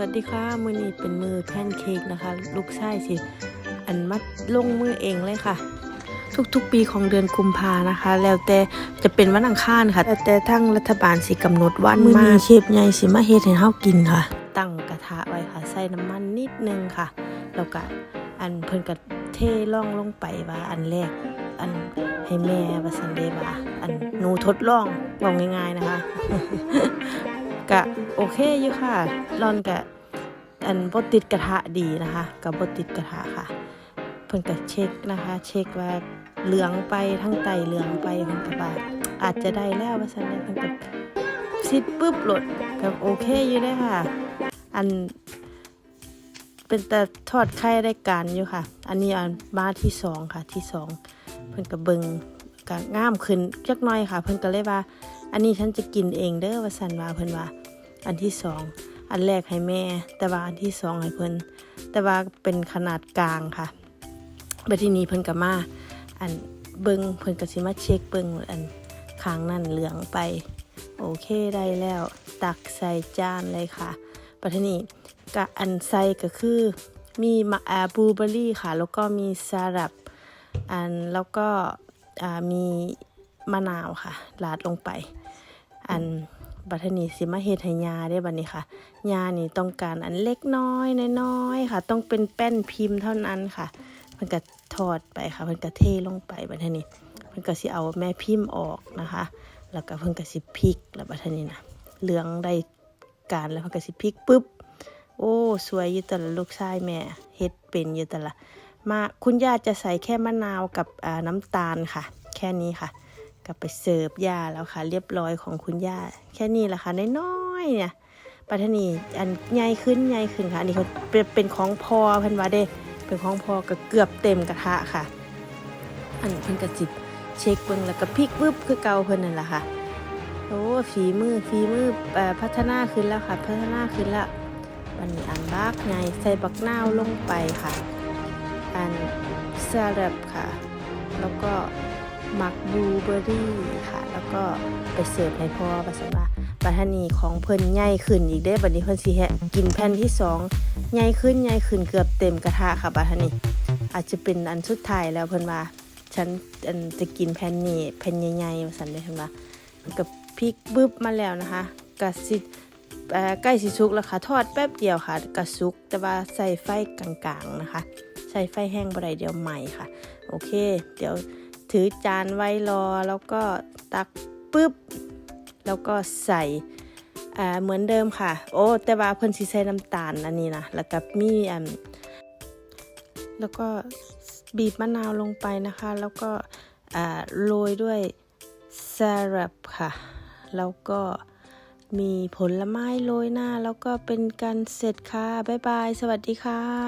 วัสดีค่ะ มือนี้เป็นมือแพนเค้กนะคะ ลูกชายสิ อันมัดลงมือเองเลยค่ะ ทุกๆปีของเดือนกุมภานะคะ แล้วแต่จะเป็นวันอังคารค่ะแล้วแต่ทั้งรัฐบาลสิกำหนดวันมือนี้เชฟใหญ่สิมาเฮ็ดให้เฮากินค่ะ ตั้งกระทะไว้ค่ะ ใส่น้ำมันนิดนึงค่ะ แล้วก็อันเพิ่นก็เทล่องลงไปว่าอันแรก อันให้แม่ว่าสันเดว่าอันหนูทดลองบอกง่าย ๆนะคะ กะโอเคอยู่ค่ะรอนกะอันบดติดกระทะดีนะคะกับบดติดกระทะค่ะ เพิ่นก็เช็คนะคะ เช็คว่าเหลืองไปทั้งไตเหลืองไปเพิ่นก็ว่าอาจจะได้แล้วว่าซั่นเด้เพิ่นก็ซิดปึ๊บหลดก็โอเคอยู่เลยค่ะ อันเป็นแต่ทอดไข่ได้การอยู่ค่ะ อันนี้อันมาที่สองค่ะที่สองเพิ่นก็เบิง ก็งามขึ้นจักน่อยค่ะ เพิ่นก็เลยว่า อันนี้ฉันจะกินเองเด้อว่าสันว่าเพิ่นว่า อันที่สองอันแรกให้แม่ แต่ว่าอันที่สองให้เพิ่นแต่ว่าเป็นขนาดกลางค่ะบัดทีนี้เพิ่นก็มาอันเบิงเพิ่นก็สิมาเช็คเบิงอันข้างนั่นเหลืองไป โอเคได้แล้ว ตักใส่จานเลยค่ะบัดทีนี้ก็อันใส่ก็คือมีมะอาบลูเบอร์รี่ค่ะ แล้วก็มีสลับอันแล้วก็ มีมะนาวค่ะลาดลงไป อันบัดทนีสิมาเฮ็ดให้ยาได้บัดนี้ค่ะยานี่ต้องการอันเล็กน้อยน้อยค่ะ ต้องเป็นแป้นพิมพ์เท่านั้นค่ะเพิ่นก็ทอดไปค่ะเพิ่นก็เทลงไปบัดทนี้เพิ่นก็สิเอาแม่พิมพ์ออกนะคะ แล้วก็เพิ่นก็สิพลิกแล้วบัดทนี้นะเหลืองได้การแล้วเพิ่นก็สิพลิกปึ๊บโอ้สวยอยู่ต่ละลูกชายแม่เฮ็ดเป็นอยู่ต่ละ มาคุณย่าจะใส่แค่มะนาวกับน้ำตาลค่ะ แค่นี้ค่ะกลับไปเสิร์ฟย่าแล้วค่ะ เรียบร้อยของคุณย่า แค่นี้แหละค่ะน้อยๆเนี่ยปัทนีอันใหญ่ขึ้นใหญ่ขึ้นค่ะอันนี้เขาเป็นเป็นของพอเพิ่นว่าเด้เป็นของพอก็เกือบเต็มกระทะค่ะ อันนี้เพิ่นก็สิบเช็คเบิ่งแล้วก็พลิกปึ๊บคือเก่าเพิ่นนั่นแหละค่ะโอ้ฝีมือฝีมือเอ่อพัฒนาขึ้นแล้วค่ะ พัฒนาขึ้นแล้ววันนี้อันบักไงใส่บักนาวลงไปค่ะ อันสลับค่ะ แล้วก็หมักบลูเบอร์รี่ค่ะ แล้วก็ไปเสิร์ฟให้พ่อปัสสาวะปัทานีของเพิ่นใหญ่ขึ้นอีกได้บัดนี้เพิ่นสิแฮะกินแผ่นที่สองใหญ่ขึ้นใหญ่ขึ้นเกือบเต็มกระทะค่ะปัทานีอาจจะเป็นอันสุดท้ายแล้วเพิ่นว่า ฉันอันจะกินแผ่นนี้แผ่นใหญ่ๆว่าซั่นเด้เพิ่นว่ากับพริกบึบมาแล้วนะคะกะสิใกล้สิสุกแล้วค่ะ ทอดแป๊บเดียวค่ะกระสุกแต่ว่าใส่ไฟกลางๆนะคะ ใส่ไฟแห้งบ่ได้เดียวใหม่ค่ะ โอเค เดี๋ยวถือจานไว้รอแล้วก็ตักปึ๊บ แล้วก็ใส่เหมือนเดิมค่ะ โอ้ แต่ว่าเพิ่นสิใส่น้ำตาลอันนี้นะแล้วก็มีอันแล้วก็บีบมะนาวลงไปนะคะ แล้วก็โรยด้วยสลับค่ะ แล้วก็มีผลไม้โรยหน้า แล้วก็เป็นการเสร็จค่ะ บ๊ายบาย สวัสดีค่ะ